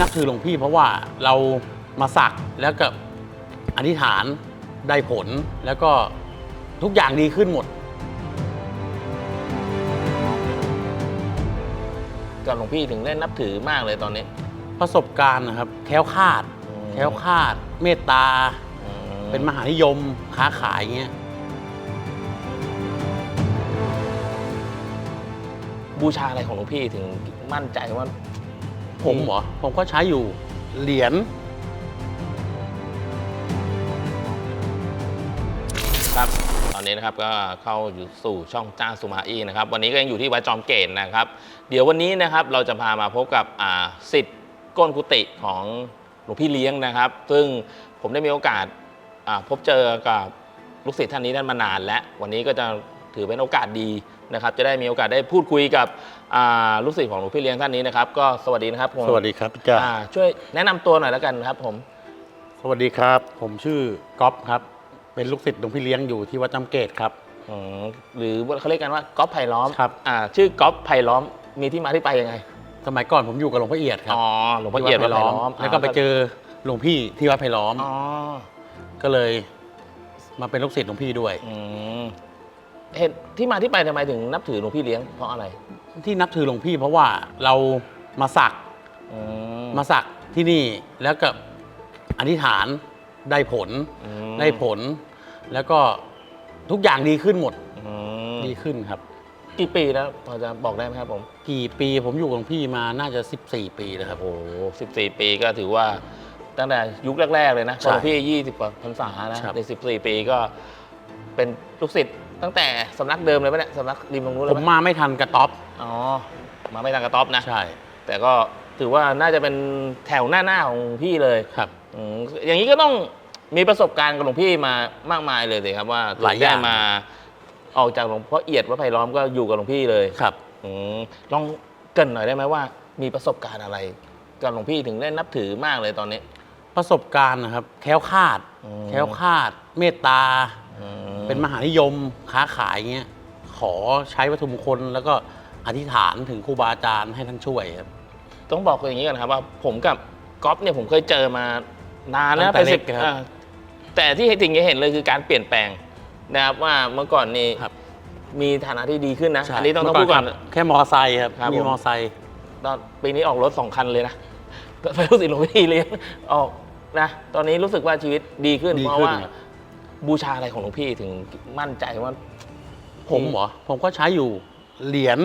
นับถือหลวงพี่เพราะว่าเรามาสักแล้วก็อธิษฐานได้ผลแล้วก็ทุกอย่างดีขึ้นหมด กับหลวงพี่ถึงได้นับถือมากเลยตอนนี้ ประสบการณ์นะครับแคล้วคลาดแคล้วคลาด เมตตาอืเป็นมหานิยมค้าขายเงี้ยบูชาอะไรของหลวงพี่ถึงมั่นใจว่า ผมเหรอ ผมก็ใช้อยู่เหรียญครับตอนนี้นะครับก็เข้าอยู่สู่ช่องจ้าสุมาอีนะครับ วันนี้ก็ยังอยู่ที่วัดจอมเกตนะครับ เดี๋ยววันนี้นะครับเราจะพามาพบกับอ่าสิทธิ์ก้นกุฏิของหลวงพี่เลี้ยงนะครับ ซึ่งผมได้มีโอกาสอ่าพบเจอกับลูกศิษย์ท่านนี้นั้นมานานแล้ววันนี้ก็จะถือเป็นโอกาสดีนะครับ จะได้มีโอกาสได้พูดคุยกับ อ่าลูกศิษย์ของหลวงพี่เลี้ยงท่านนี้นะครับ ก็สวัสดีนะครับผมสวัสดีครับพี่จ้าอ่าช่วยแนะนำตัวหน่อยแล้วกันครับผม สวัสดีครับ ผมชื่อก๊อฟครับ เป็นลูกศิษย์หลวงพี่เลี้ยงอยู่ที่วัดจำเกตครับ อืมหรือเขาเรียกกันว่าก๊อฟไผ่ล้อมครับ อ่าชื่อก๊อฟไผ่ล้อมมีที่มาที่ไปยังไงสมัยก่อนผมอยู่กับหลวงพ่อเอียดครับอ๋อหลวงพ่อเอียดวัดไผ่ล้อมแล้วก็ไปเจอหลวงพี่ที่วัดไผ่ล้อม อ๋อก็เลยมาเป็นลูกศิษย์หลวงพี่ด้วย อืมเหตุที่มาที่ไปทำไมถึงนับถือหลวงพี่เลี้ยงเพราะอะไร ที่นับถือหลวงพี่เพราะว่าเรามาสักอืมมาสักที่นี่แล้วก็อธิษฐานได้ผลอืมได้ผล แล้วก็ทุกอย่างดีขึ้นหมดอืมดีขึ้นครับ กี่ปีแล้วพอจะบอกได้ไหมครับผมกี่ปีผมอยู่กับหลวงพี่มาน่าจะ 14 ปีแล้วครับ โอ้สิบสี่ปีก็ถือว่าตั้งแต่ยุคแรก ๆ เลยนะใช่พอหลวงพี่ยี่สิบกว่าพรรษานะครับ ในสิบสี่ปีก็เป็นลูกศิษย์ ตั้งแต่สำนักเดิมเลยปะเนี่ยสำนักริมตรงนู้นเลผยมปะมาไม่ทันกระต๊อบ อ๋อมาไม่ทางกระต๊อบนะ ใช่แต่ก็ถือว่าน่าจะเป็นแถวหน้าๆของพี่เลยครับ อืมอย่างนี้ก็ต้องมีประสบการณ์กับหลวงพี่มามากมายเลยสิครับว่าหลายอย่าง ได้มา ออกจากหลวงพ่อเอียดวัดไผ่ล้อมก็อยู่กับหลวงพี่เลยครับ อืมลองเกรินหน่อยได้ไหมว่า มีประสบการณ์อะไร กับหลวงพี่ถึงได้นับถือมากเลยตอนนี้ ประสบการณ์นะครับแคล้วคลาดอืม แคล้วคลาด เมตตา อื เป็นมหานิยมค้าขายเงี้ยขอใช้วัตถุมงคลแล้วก็อธิษฐานถึงครูบาอาจารย์ให้ท่านช่วยครับ ต้องบอกอย่างนี้ก่อนนะครับว่าผมกับก๊อฟเนี่ยผมเคยเจอมานานแล้วตั้งแต่เป็นสิบเล็กครับอ่าแต่ที่สิ่งที่เห็นเลยคือการเปลี่ยนแปลงนะครับว่าเมื่อก่อนนี่ครับ มีฐานะที่ดีขึ้นนะใช่อันนี้ต้องต้องพูดก่อน เมื่ขับแค่มอไซค์ครับครับมีผม มอไซค์ตอนปีนี้ออกรถสองคันเลยนะเป็นลูกศิษย์หลวงพี่เลี้ยงออกนะตอนนี้รู้สึกว่าชีวิตดีขึ้น ดีเพราะขึ้นว่าครับ บูชาอะไรของหลวงพี่ถึงมั่นใจว่าผมเหรอผมก็ใช้อยู่เหรียญ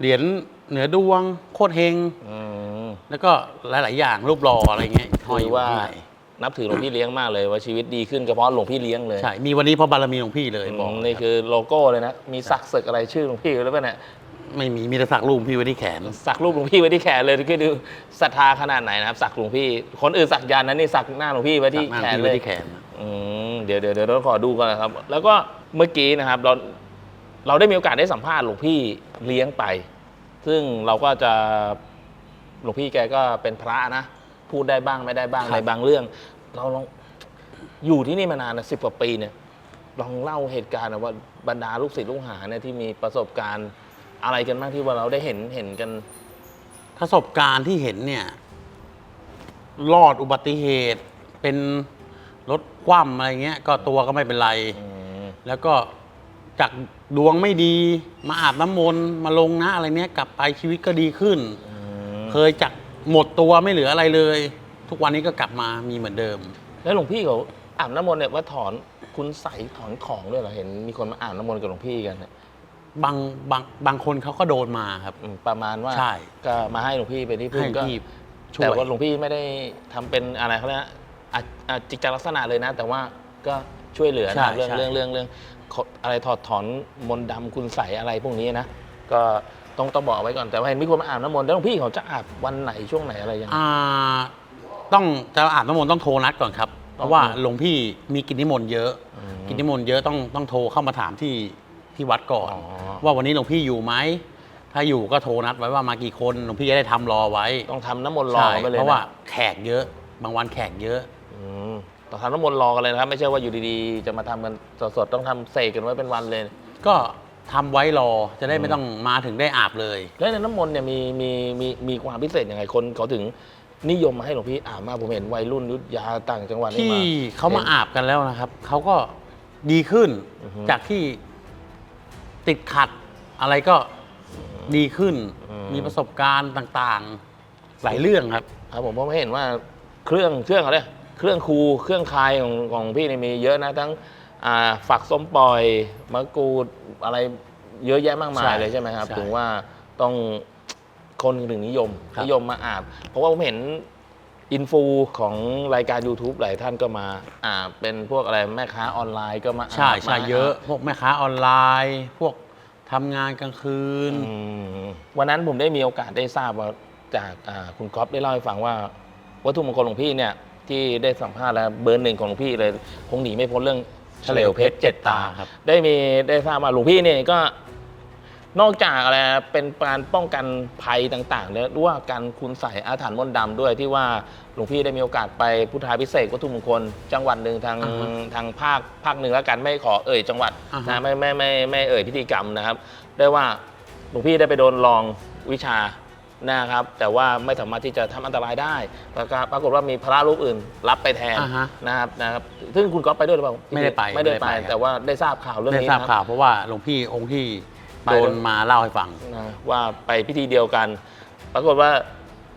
เหรียญเหนือดวงโคตรเฮงอืมแล้วก็หลาย ๆ อย่างรูปหล่ออะไรเงี้ยห้อยถืออยู่ว่าข้างในนับถือหลวงพี่เลี้ยงมากเลยว่าชีวิตดีขึ้นก็เพราะหลวงพี่เลี้ยงเลยใช่มีวันนี้เพราะบารมีของพี่เลยอืมบอกนี่คือโลโก้เลยนะมีสักศึกอะไรชื่อหลวงพี่หรือเปล่าเนี่ยไม่มีมีแต่สักรูปพี่ไว้ที่แขน สักรูปหลวงพี่ไว้ที่แขนเลยคือดูศรัทธาขนาดไหนนะครับ สักหลวงพี่ คนอื่นสักยันต์นั้นนี่สักหน้าหลวงพี่ไว้ที่สักหน้าแขนพี่เลไว้ยที่แขนอืม เดี๋ยวเดี๋ยวเดี๋ยวเราขอดูก่อนนะครับ แล้วก็เมื่อกี้นะครับเราเราได้มีโอกาสได้สัมภาษณ์หลวงพี่เลี้ยงไป ซึ่งเราก็จะหลวงพี่แกก็เป็นพระนะ พูดได้บ้างไม่ได้บ้างครับ ในบางเรื่อง เราลองอยู่ที่นี่มานานนะสิบกว่าปีเนี่ยลองเล่าเหตุการณ์หน่อยว่าบรรดาลูกศิษย์ลูกหาเนี่ยที่มีประสบการณ์อะไรกันบ้างที่ว่าเราได้เห็นเห็นกัน ประสบการณ์ที่เห็นเนี่ยรอดอุบัติเหตุเป็นรถค ว่ำอะไรเงี้ย ก็ตัวก็ไม่เป็นไรอืมแล้วก็จากดวงไม่ดีมาอาบน้ำมนต์มาลงนะอะไรเนี้ยกลับไปชีวิตก็ดีขึ้นอืมเคยจากหมดตัวไม่เหลืออะไรเลย ทุกวันนี้ก็กลับมามีเหมือนเดิม แล้วหลวงพี่เขาอาบน้ำมนต์เนี่ยว่าถอนคุณใสยถอนของด้วยเหรอเห็นมีคนมาอาบน้ำมนต์กับหลวงพี่กันเนี่ยบางบางบางคนเขาก็โดนมาครับ อืมประมาณว่าใช่ก็มาให้หลวงพี่เป็นที่พึ่ให้งก็พี่ช่วย แต่ว่าหลวงพี่ไม่ได้ทำเป็นอะไรเขาเรียกนะ อะอะจิตจลักษณะเลยนะ แต่ว่าก็ช่วยเหลือใช่นะเรื่องใช่ เรื่องเรื่องเรื่องขออะไรถอดถอนมนต์ดำคุณใสยอะไรพวกนี้นะก็ต้องต้องบอกเอาไว้ก่อนแต่ว่าเห็นมีคนมาอาบน้ำมนต์แล้วหลวงพี่เขาจะอาบวันไหนช่วงไหนอะไรยังไง อ่าต้องจะอาบน้ำมนต์ต้องโทรนัดก่อนครับ เพราะว่าอืมหลวงพี่มีกิจนิมนต์เยอะ อืมกิจนิมนต์เยอะต้องต้องโทรเข้ามาถามที่ที่วัดก่อน อ๋อ ว่าวันนี้หลวงพี่อยู่ไหม ถ้าอยู่ก็โทรนัดไว้ว่ามากี่คนหลวงพี่จะได้ทำรอไว้ต้องทำน้ำมนต์รอใช่ไปเลยเพนราะว่าแขกเยอะ บางวันแขกเยอะ อืมต้องทำน้ำมนต์รอกันเลยนะครับ ไม่ใช่ว่าอยู่ดีๆ จะมาทำกันสดๆต้องทำเสกกันไว้เป็นวันเลย ก็ทำไว้รอจะได้ไม่ต้องมาถึงได้อาบเลย แล้วในน้ำมนต์เนี่ยมีมีมีมีความพิเศษยังไงคนเขาถึงนิยมมาให้หลวงพี่อาบมากผมเห็นวัยรุ่นยุทธยาต่างจังหวัดนี่ที่มา เขามาอาบกันแล้วนะครับ เขาก็ดีขึ้นอือฮึ จากที่ติดขัดอะไรก็ดีขึ้นอืมมีประสบการณ์ต่างๆ หลายเรื่องครับ ครับผมเพราะไม่เห็นว่าเครื่องเครื่องอะไร เครื่องคูเครื่องคายของของพี่นี่มีเยอะนะทั้งอ่าฝักส้มปล่อยมะกรูดอะไรเยอะแยะมากมาใช่ยเลยใช่ไหมครับ ใช่ถึงว่าต้องคนถึงนิยมครับ นิยมมาอาบ เพราะว่าผมเห็นอินฟูของรายการ YouTube หลายท่านก็มาอาบเป็นพวกอะไรแม่ค้าออนไลน์ก็มาอาบใช่ใช่มาาบเยอะ พวกแม่ค้าออนไลน์ พวกทำงานกลางคืน อืมวันนั้นผมได้มีโอกาสได้ทราบว่าจากอ่าคุณก๊อฟได้เล่าให้ฟังว่า วัตถุมงคลหลวงพี่เนี่ย ที่ได้สัมภาษณ์แล้วเบอร์หนึ่งของหลวงพี่เลยคงหนีไม่พ้นเรื่องเฉลวเพชรเจ็ดตาครับ ได้มีได้ทราบว่าหลวงพี่เนี่ยก็นอกจากอะไรนะเป็นการป้องกันภัยต่างๆ แล้วด้วยการคุณใส่อาถรรพ์มนต์ดำด้วยที่ว่าหลวงพี่ได้มีโอกาสไปพุทธาพิเศษกวัตถุมงคล จังหวัดหนึ่งทางอ่าฮะทางภาคภาคหนึ่งแล้วกันไม่ขอเอ่ยจังหวัดอ่าฮะนะไม่ไม่ไม่ไม่เอ่ยพิธีกรรมนะครับ ได้ว่าหลวงพี่ได้ไปโดนลองวิชา นะครับ แต่ว่าไม่สามารถที่จะทำอันตรายได้ปรากฏปรากฏว่ามีพระรูปอื่นรับไปแทนอ่าฮะนะครับนะครับซึ่งคุณก๊อฟไปด้วยหรือเปล่าไม่ได้ไปไม่ได้ไปไม่ได้ไป ครับ แต่ว่าได้ทราบข่าวเรื่องได้นี้ทราบนะข่าวเพราะว่าหลวงพี่องค์ที่ไปโดด้วยนมาเล่าให้ฟัง นะว่าไปพิธีเดียวกัน ปรากฏว่า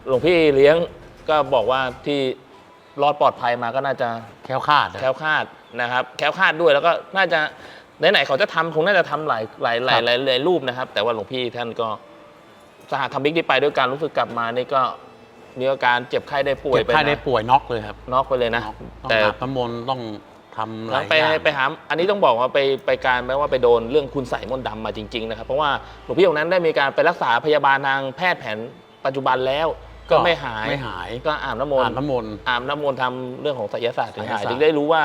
หลวงพี่เลี้ยงก็บอกว่าที่รอดปลอดภัยมาก็น่าจะ แคล้วคลาดนะ แคล้วคลาดนะครับแคล้วคลาดด้วยแล้วก็น่าจะไหนๆเขาจะทำคงน่าจะทำหลายหลายหลายหลายหลายรูปนะครับ แต่ว่าหลวงพี่ท่านก็ สหธรรมิกที่ไปด้วยกันรู้สึกกลับมานี่ก็มีอาการเจ็บไข้ได้ป่วยเจ็บไข้นะได้ป่วยน็อกเลยครับน็อกไปเลยนะน็อกต้องแต่อาบน้ำมนต์ต้องทำหแล้ลาวยไปอย่างไปหาอันนี้ต้องบอกว่าไปไปการแม้ว่าไปโดนเรื่องคุณใส่มนต์ดำมาจริง ๆ นะครับ เพราะว่าหลวงพี่องค์นั้นได้มีการไปรักษาพยาบาลทางแพทย์แผนปัจจุบันแล้วก็ไม่หายไม่หายก็อาบน้ำมนอาบต์น้ำมนต์อาบน้ำมนต์ทำเรื่องของไสยศาสตร์ถึงหายไสยศาสตร์ถึงได้รู้ว่า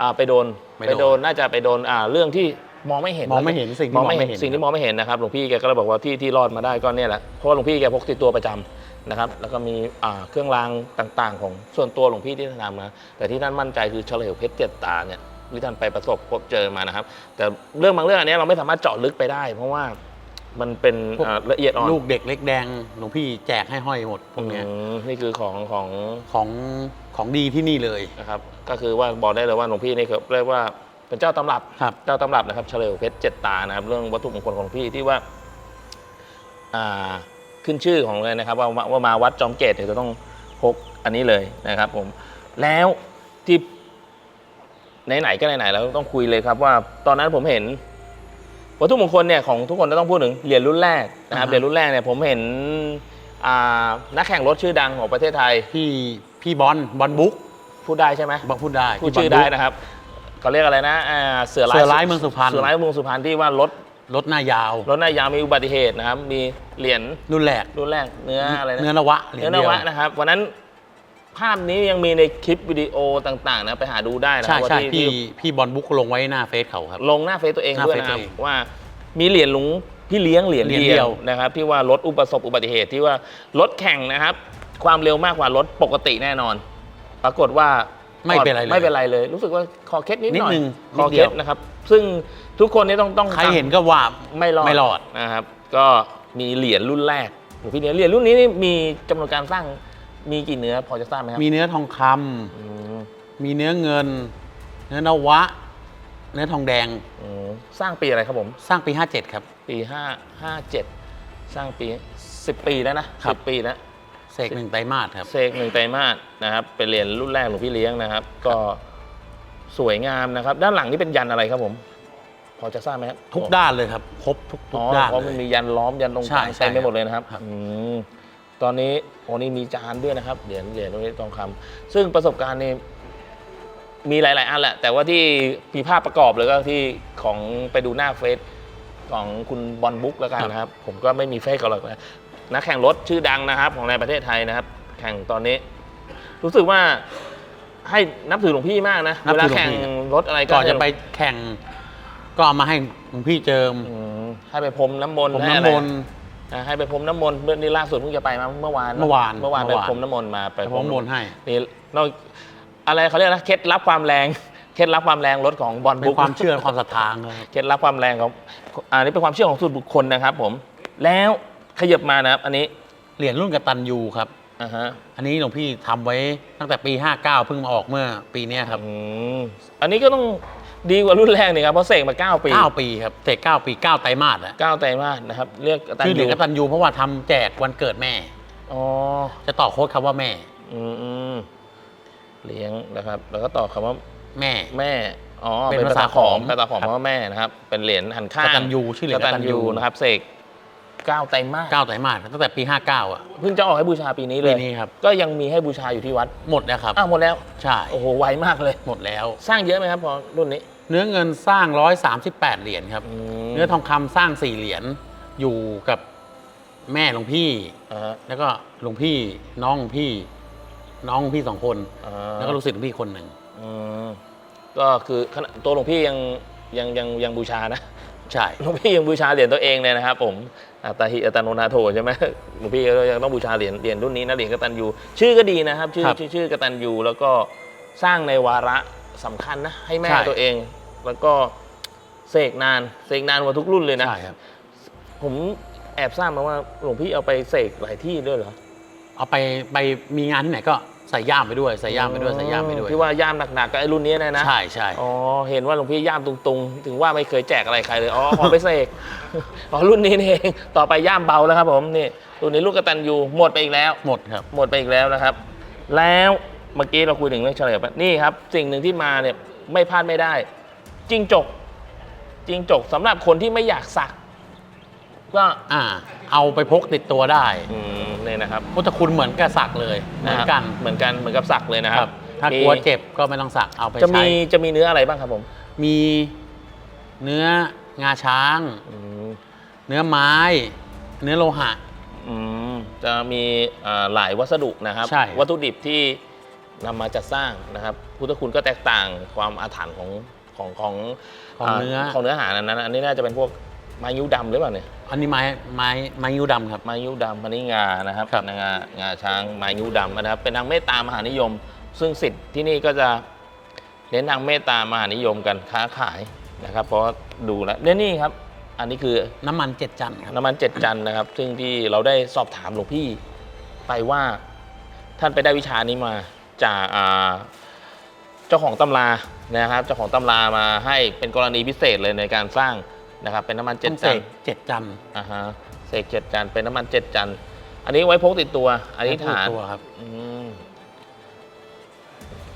อ่าไปโดนไม่ไปโดนโดนน่าจะไปโดนอ่าเรื่องที่ มองไม่เห็นมองไม่เห็นสิ่งที่มองไม่มองไม่เห็นเห็น สิ่งที่มองไม่เห็นนะครับหลวงพี่แกก็เลยบอกว่าที่ที่รอดมาได้ก็เนี่ยแหละเพราะว่าหลวงพี่แกพกติดตัวประจำนะครับ แล้วก็มีอ่าเครื่องรางต่างๆ ของส่วนตัวหลวงพี่ที่ท่านทำนะแต่ที่ท่านมั่นใจคือเฉลวเพชรเจ็ดตาเนี่ยที่ท่านไปประสบพบเจอมานะครับ แต่เรื่องบางเรื่องอันเนี้ยเราไม่สามารถเจาะลึกไปได้ เพราะว่ามันเป็นพวกอ่าละเอียดอ่อนลูกเด็กเล็กแดงหลวงพี่แจกให้ห้อยหมดพวกเนี้ยอืมนี่คือของของ ของของดีที่นี่เลย นะครับก็คือว่าบอกได้เลยว่าหลวงพี่นี่คือเรียกว่า เป็นเจ้าตำรับครับ เจ้าตำรับนะครับเฉลวเพชรเจ็ดตานะครับ เรื่องวัตถุมงคลของหลวงพี่ที่ว่าอ่าขึ้นชื่อของเลยนะครับ ว่าว่าว่ามาวัดจอมเกตเนี่ยจะต้องพกอันนี้เลยนะครับ ผม แล้วที่ไหนๆก็ไหนๆแล้วต้องคุยเลยครับ ว่าตอนนั้นผมเห็น วัตถุมงคลเนี่ยของทุกคนจะต้องพูดถึงเหรียญรุ่นแรกนะครับอ่าฮะ เหรียญรุ่นแรกเนี่ยผมเห็นอ่านักแข่งรถชื่อดังของประเทศไทยพี่พี่บอลบอลบุ๊กพูดได้ใช่ไหมบอกพูดได้พูดพี่บลชื่อบุ๊ได้กนะครับ เขาเรียกอะไรนะอ่าเสือร้ายเสือร้ายเมืองสุพรรณ เสือร้ายเมืองสุพรรณที่ว่ารถรถหน้ายาว รถหนายาวมีอุบัติเหตุนะครับ มีเหรียญรุ่นแรกรุ่นแรกเนื้ออะไรนะเนื้อนวะหรียเนื้ญอนดียว วะนะครับวันนั้นภาพนี้ยังมีในคลิปวิดีโอต่างๆนะไปหาดูได้นะคใช่รับว่าใช่ที่พี่ที่พี่บอลบุ๊กลงไว้หน้าเฟซเขาครับ ลงหน้าเฟซตัวเองหน้าด้วยเฟซนะครับตัวเองว่ามีเหรียญหลวงพี่เลี้ยงเหรียญเหรียญเดีเดียยว วนะครับ ที่ว่ารถอุประสบอุบัติเหตุที่ว่ารถแข่งนะครับ ความเร็วมากกว่ารถปกติแน่นอน ปรากฏว่า ไม่เป็นไรเลย ไม่เป็นไรเลย รู้สึกว่าคอเคล็ดนิดหน่อยนิดนึงคอนิดเดีเคล็ยดวนะครับ ซึ่งทุกคนนี่ต้องต้องใครเห็นก็ว่า ไม่รอดไม่รอด นะครับ ก็มีเหรียญรุ่นแรกหลวงพี่เนี่ยเหรียญรุ่นนี้นี่มีจำนวนการสร้างมีกี่เนื้อพอจะทราบไหมครับมีเนื้อทองคำอืมมีเนื้อเงิน เนื้อนวะ เนื้อทองแดงอืมสร้างปีอะไรครับผม สร้างปี 57 ครับ ปีห้าห้าเจ็ดสร้างปีสิบปีแล้วนะครัสิบบปีแล้ว เสกหนึ่งไตรมาสครับเซกหนึ่งไตรมาสนะครับเป็นเหรียญรุ่นแรกหลวงพี่เลี้ยงนะครับ ก็สวยงามนะครับ ด้านหลังนี่เป็นยันอะไรครับผม พอจะทราบไหมครับทุกด้านเลยครับ ครบทุกทุอ๋กอด้านเพราะมันเลยมียันล้อมยันตรงกลางใช่เต็มไปใช่หมดเลยนะครับครับอืมตอนนี้โอ้นี่มีจานด้วยนะครับเหรียญเหรียญตรงนี้ทองคำซึ่งประสบการณ์นี่มีหลาย ๆ อันแหละ แต่ว่าที่มีภาพประกอบเลยก็ที่ของไปดูหน้าเฟซของคุณบอลบุ๊กแล้วกันนะครับ ผมก็ไม่มีเฟซเขาหรอกนะ นักแข่งรถชื่อดังนะครับ ของในประเทศไทยนะครับ แข่งตอนนี้ รู้สึกว่าให้นับถือหลวงพี่มากนะนับเวถืลาอหลวงพี่ แข่งรถอะไรก็ก่อนจะไปแข่ง ก็เอามาให้หลวงพี่เจิมอืมให้ไปพรมน้ำมนต์ผมให้อะน้ำไรมนต์ อ่าให้ไปพรมน้ำมนต์เมื่อนี่ล่าสุดเพิ่งจะไปมาเมื่อวานเมื่อวานเมื่อวานไปเมื่อวาน พรมน้ำมนต์มาไปผมน้ำมนต์ให้ นี่นอกอะไรเขาเรียกนะเคล็ดลับความแรง เคล็ดลับความแรงรถของบอลเป็นบุ๊ก ความเชื่อความศรัทธาครับ เคล็ดลับความแรงของอันนี้เป็นความเชื่อของส่วนบุคคลนะครับผม แล้ว ขยับมานะครับ อันนี้เหรียญรุ่นกตันยูครับ อ่าฮะอันนี้หลวงพี่ทำไว้ตั้งแต่ปี 59 เพิ่งมาออกเมื่อปีเนี้ยครับอืมอันนี้ก็ต้องดีกว่ารุ่นแรกนี่ครับเพราะเสกมา 9 ปี 9ปีครับเสก9ปี9ไตรมาสอะ9ไตรมาสนะครับ เรียกกตันชื่อเหรียญยูกตันยูเพราะว่าทำแจกวันเกิดแม่ อ๋อจะต่อโค้ดคำว่าแม่ อืมอืมเลี้ยงนะครับ แล้วก็ต่อคำว่าแม่ แม่ อ๋อ เป็นเป็นภาภาษาษาขอมขอมภาษาขอมครับคำว่าแม่นะครับ เป็นเหรียญหันข้างกตัญญูชื่อเหรียญกตันกตัญญูยูนะครับ เสก 9ไตรมาส9ไตรมาสตั้งแต่ปี 59 อะ เพิ่งจะออกให้บูชาปีนี้เลปียนี้ครับ ก็ยังมีให้บูชาอยู่ที่วัด หมดแล้วครับ อ้าวหมดแล้ว ใช่ โอ้โห ไวมากเลย หมดแล้ว สร้างเยอะไหมครับพอรุ่นนี้ เนื้อเงินสร้าง 138 เหรียญครับมเนื้อทองคำสร้าง 4 เหรียญ อยู่กับแม่หลวงพี่อ่าฮะแล้วก็หลวงพี่น้องหลวงพี่ น้องหลวงพี่สองคนอ่าแล้วก็ลูกศิษย์หลวงพี่คนหนึ่งอืมก็คือขณะตัวหลวงพี่ยังยังยังยังบูชานะ ใช่หลวงพี่ยังบูชาเหรียญตัวเองเลยนะครับผมอัตตาหิอัตโนนาโถใช่ไหมหลวงพี่ก็ยังต้องบูชาเหรียญเหรียญรุ่นนี้นะเหรียญกตัญญูชื่อก็ดีนะครับ ชื่อชื่อชื่อกตัญญูแล้วก็สร้างในวาระสำคัญนะให้แม่ตัวเอง แล้วก็เสกนานเสกนานกว่าทุกรุ่นเลยนะ ใช่ครับ ผมแอบทราบมาว่าหลวงพี่เอาไปเสกหลายที่ด้วยเหรอ เอาไปไปมีงานที่ไหนก็ ใส่ย่ามไปด้วยใส่ย่ามไปด้วยใส่ย่ามไปด้วยที่ว่าย่ามหนักๆก็ไอ้รุ่นนี้เนยนะใช่ใช่อ๋อเห็นว่าหลวงพี่ย่ามตุงๆ ถึงว่าไม่เคยแจกอะไรใครเลยอ๋อขอไปเสกอ๋อรุ่นนี้นี่เองต่อไปย่ามเบาแล้วครับผมนี่รุ่นนี้ลูกกระตันยูหมดไปอีกแล้วหมดครับหมดไปอีกแล้วนะครับ แล้วเมื่อกี้เราคุยถึงเรื่องเฉลยไปนี่ครับ สิ่งหนึ่งที่มาเนี่ยไม่พลาดไม่ได้จิงจกจิงจกสำหรับคนที่ไม่อยากสักก็อ่า เอาไปพกติดตัวได้อืมนี่นะครับพุทธคุณเหมือนกับสักเลยเหมือนกันเหมือนกันเหมือนกับสักเลยนะคครัรับบถ้ากลัวเจ็บก็ไม่ต้องสักเอาไปจะใช้มีจะมีเนื้ออะไรบ้างครับผม มีเนื้องาช้างอืมเนื้อไม้ เนื้อโลหะอืมจะมีอ่าหลายวัสดุนะครับใช่วัตถุดิบที่นำมาจัดสร้างนะครับ พุทธคุณก็แตกต่างความอาถรรพ์ของของของของเนื้อของเนื้อหานั้นนะอันนี้น่าจะเป็นพวก ไม้ยิ้วดำหรือเปล่าเนี่ยอันนี้ไม้ไม้ไม้ยิ้วดำครับ ไม้ยิ้วดำอันนี้งานะครับครับ งางาช้างไม้ยิ้วดำนะครับ เป็นทางเมตตามหานิยม ซึ่งสิทธิ์ที่นี่ก็จะเน้นทางเมตตามหานิยมกันค้าขายนะครับ เพราะดูแล้วเนี่ยนี่ครับ อันนี้คือ น้ำมันเจ็ดจันทร์ครับ น้ำมันเจ็ดจันทร์นะครับ ซึ่งที่เราได้สอบถามหลวงพี่ไปว่าท่านไปได้วิชานี้มาจากอ่าเจ้าของตำรานะครับ เจ้าของตำรามาให้เป็นกรณีพิเศษเลยในการสร้าง นะครับเป็นน้ำมันเจ็ต้ดองเสจันกทร์เจ็ดจันทร์อ่าฮะเสกเจ็ดจันทร์เป็นน้ำมันเจ็ดจันทร์อันนี้ไว้พกติดตัวอธิษฐานตัวครับอืม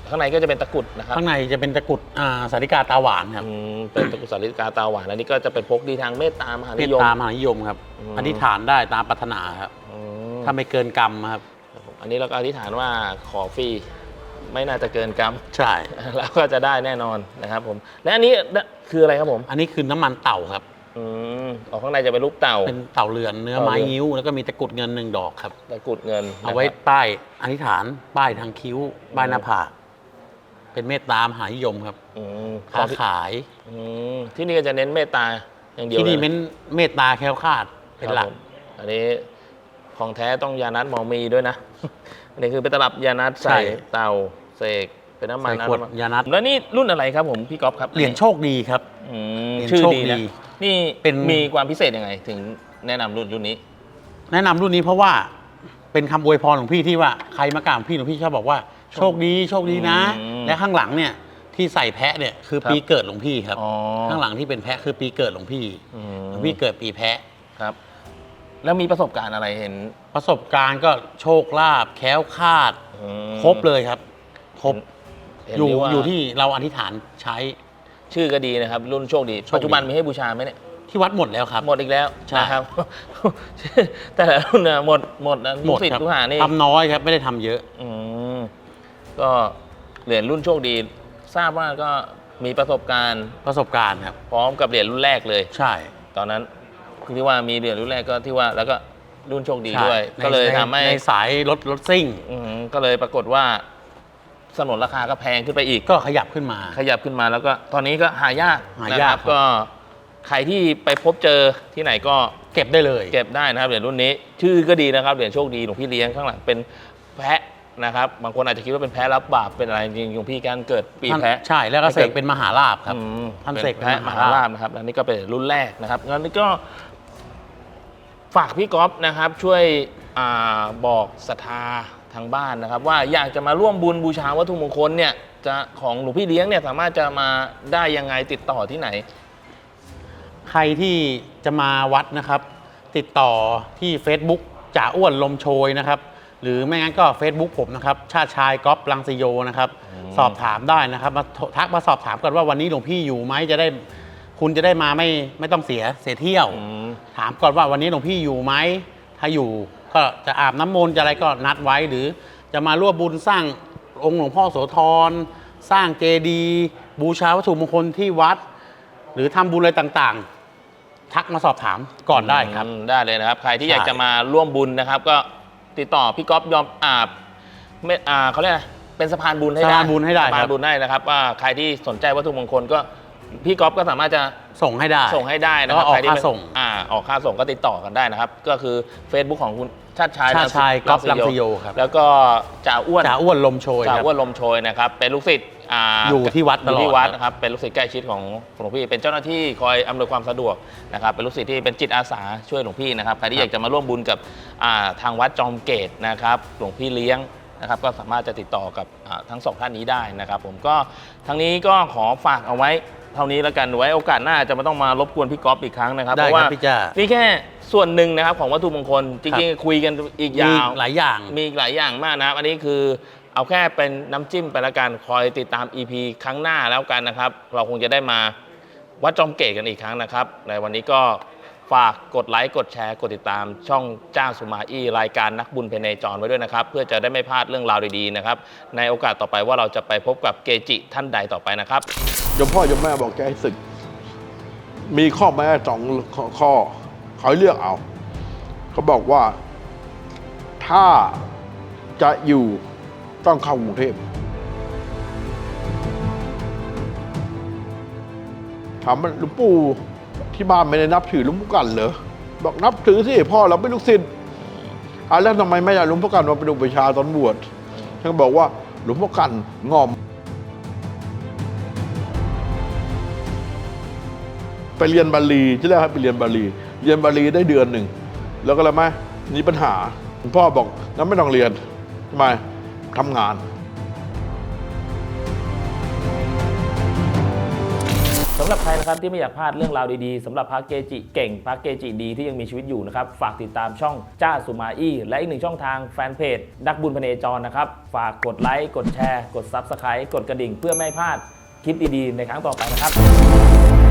ข้างในก็จะเป็นตะกรุดนะครับข้างในจะเป็นตะกรุดอ่าสาริกาตาหวานครับอืมเป็นตะกรุดสาริกาตาหวานอันนี้ก็จะเป็นพกดีทางเมตตามหาเมนิตยมตามหานิยมครับอืมอธิษฐานได้ตามปรารถนาครับอืมถ้าไม่เกินกรรมครับ อันนี้เราก็อธิษฐานว่าขอฟรีไม่น่าจะเกินกรรมใช่แล้วก็จะได้แน่นอนนะครับผมและอันนี้ คืออะไรครับผมอันนี้คือน้ำมันเต่าครับ อืมออกข้างในจะเป็นรูปเต่า เป็นเต่าเรือนเนื้อเต่าไม้เรือนนิ้ว แล้วก็มีตะกรุดเงินหนึ่งดอกครับ ตะกรุดเงินเอาไว้นะครับป้ายอธิษฐานป้ายทางคิ้วป้ายหน้าผากเป็นเมตตามหานิยมครับอืมค้าขายอืมที่นี่ก็จะเน้นเมตตาอย่างเดียวที่นี่ลยเม้นเมตตาแคล้วคลาดเป็นหลัก ครับผมอันนี้ของแท้ต้องยานัดหมอมีด้วยนะ อันนี้คือเป็นตลับยานัดใส่เต่าเสก เป็นน้ำมันใส่ขวดน้ำมันยานัดแล้วนี่รุ่นอะไรครับผมพี่ก๊อฟครับเหรียญโชคดีครับอืมเหรียญชื่อโชคดีนะดีนี่เป็นมีความพิเศษยังไง ถึงแนะนำรุ่นรุ่นนี้ แนะนำรุ่นนี้เพราะว่าเป็นคำอวยพรของพี่ที่ว่าใครมากราบพี่หลวงพี่ชอบบอกว่าโชคดีโชคดีนะอืมและข้างหลังเนี่ยที่ใส่แพะเนี่ยคือครับปีเกิดหลวงพี่ครับอ๋อข้างหลังที่เป็นแพะคือปีเกิดหลวงพี่อืหลมวงพี่เกิดปีแพะครับ แล้วมีประสบการณ์อะไรเห็น ประสบการณ์ก็โชคลาภแคล้วคลาดอืมครบเลยครับ ครบ เห็นอยู่ว่า อยู่ที่เราอธิษฐานใช้ชื่อก็ดีนะครับ รุ่นโชคดีโชคดี ปัจจุบันมีให้บูชาไหมเนี่ย ที่วัดหมดแล้วครับ หมดอีกแล้วใช่ นะครับ แต่ละรุ่นเนี่ยหมดหมดนะหมดลูกศิษครับย์ลูกหานี่ทำน้อยครับไม่ได้ทำเยอะ อืมก็เหรียญรุ่นโชคดี ทราบว่าก็มีประสบการณ์ ประสบการณ์ครับ พร้อมกับเหรียญรุ่นแรกเลย ใช่ ตอนนั้นคือที่ว่ามีเหรียญรุ่นแรกก็ที่ว่าแล้วก็รุ่นโชคดีใช่ด้วย ในก็เลยในทำให้ในสายรถรถซิ่ง อืมก็เลยปรากฏว่า สนนราคาก็แพงขึ้นไปอีก ก็ขยับขึ้นมา ขยับขึ้นมาแล้วก็ตอนนี้ก็หายากหานะยากครับครับ ก็ใครที่ไปพบเจอที่ไหนก็เก็บได้เลย เก็บได้นะครับเหรียญรุ่นนี้ ชื่อก็ดีนะครับเหรียญโชคดีหลวงพี่เลี้ยงข้างหลังเป็นแพะนะครับบางคนอาจจะคิดว่าเป็นแพะรับบาปเป็นอะไรจริงๆหลวงพี่การเกิดปีท่านแพะ ใช่แล้วก็เสกเป็นมหาลาภครับ อืมท่านเป็นเสกเป็นแพะมมหาหาลาลาภ ภนะครับแล้วนี่ก็เป็นรุ่นแรกนะครับงั้นนี่ก็ฝากพี่ก๊อฟนะครับช่วยอ่าบอกศรัทธา ทางบ้านนะครับ ว่าอยากจะมาร่วมบุญบูชาวัตถุมงคลเนี่ยจะของหลวงพี่เลี้ยงเนี่ยสามารถจะมาได้ยังไงติดต่อที่ไหน ใครที่จะมาวัดนะครับ ติดต่อที่ Facebook จ่าอ้วนลมโชยนะครับ หรือไม่งั้นก็ Facebook ผมนะครับ ชาติชายก๊อฟลังสโยนะครับ สอบถามได้นะครับ มาโทรทักมาสอบถามกันว่าวันนี้หลวงพี่อยู่ไหมจะได้คุณจะได้มาไม่ไม่ต้องเสียเสียเที่ยวอืมถามก่อนว่าวันนี้หลวงพี่อยู่ไหมถ้าอยู่ ก็จะอาบน้ำมนต์จะอะไรก็นัดไว้หรือจะมาร่วมบุญสร้างองค์หลวงพ่อโสธรสร้างเจดีย์บูชาวัตถุมงคลที่วัด หรือทำบุญอะไรต่างๆ ทักมาสอบถามก่อนได้ครับ อืมได้เลยนะครับ ใครที่ใช่ อยากจะมาร่วมบุญนะครับ ก็ติดต่อพี่ก๊อฟยอมอาบไม่อ่าเขาเรียกอะไรเป็นสะพานบุญให้ได้สะพานบุญให้ได้สะพาคนรับ บุญได้นะครับว่าใครที่สนใจวัตถุมงคลก็ พี่ก๊อฟก็สามารถจะส่งให้ได้ ส่งให้ได้นะครับแล้วก็ออกใรที่ค่าเป็นส่ง อ่าออกค่าส่งก็ติดต่อกันได้นะครับ ก็คือ Facebook ของคุณชาติชายชาติชายก๊อฟลังสโยครับแล้วก็จ่าอ้วนจ่าอ้วนลมโชยจ่าครับ อ้วนลมโชยนะครับเป็นลูกศิษย์อ่าอยู่ที่วัดอยู่ที่ตลอดวัดครับนะครับเป็นลูกศิษย์ใกล้ชิดของหลวงพี่เป็นเจ้าหน้าที่คอยอำนวยความสะดวกนะครับเป็นลูกศิษย์ที่เป็นจิตอาสาช่วยหลวงพี่นะครับใครที่อยากจะมาร่วมบุญกับอ่าทางวัดจอมเกตนะครับหลวงพี่เลี้ยงนะครับก็สามารถจะติดต่อกับอ่าทั้งสองท่านนี้ได้นะครับ ผมก็ทั้งนี้ก็ขอฝากเอาไว้ เท่านี้แล้วกันไว้โอกาสหน้าจะไม่ต้องมารบกวนพี่ก๊อฟอีกครั้งนะครับได้เพราะคว่ารับพี่จ้านี่แค่ส่วนหนึ่งนะครับของวัตถุมงคลจริงๆคุยกันอีกมียาว หลายอย่าง มีอีกหลายอย่างมากนะครับ อันนี้คือเอาแค่เป็นน้ำจิ้มไปละกันคอยติดตาม EP ครั้งหน้าแล้วกันนะครับ เราคงจะได้มาวัดจอมเกตกันอีกครั้งนะครับ ในวันนี้ก็ฝากกดไลค์กดแชร์ กดติดตามช่องจ้าสุมาอี้รายการนักบุญเพเนจรไว้ด้วยนะครับ เพื่อจะได้ไม่พลาดเรื่องราวดีๆนะครับ ในโอกาสต่อไปว่าเราจะไปพบกับเกจิท่านใดต่อไปนะครับ ยมพ่อยมแม่บอกจะให้ศึก มีข้อแม้สองข้อขอเขาให้เลือกเอา เขาบอกว่า ถ้าจะอยู่ต้องเข้ากรุงเทพถามหลวงปู่ที่บ้านไม่ได้นับถือหลวงปู่กันเหรอบอกนับถือสิพ่อเราเป็นลูกศิษย์อะแล้วทำไมไม่เอาหลวงพ่อกันมาเป็นอุปชาตอนบวชท่านบอกว่าหลวงพ่อกันงอม ไปเรียนบาลีที่แรกให้ไปเรียนบาลี เรียนบาลีได้เดือนหนึ่ง แล้วก็อะไรไหมมีปัญหาพ่อบอกนั้นไม่ต้องเรียนทำไมทำงานสำหรับใครนะครับที่ไม่อยากพลาดเรื่องราวดีๆสำหรับพระเกจิเก่งพระเกจิดีที่ยังมีชีวิตอยู่นะครับฝากติดตามช่องจ้าสุมาอี้และอีกหนึ่งช่องทางแฟนเพจนักบุญพเนจรนะครับ ฝากกดไลค์กดแชร์ กด Subscribe กดกระดิ่ง เพื่อไม่ให้พลาดคลิปดีๆ ในครั้งต่อไปนะครับ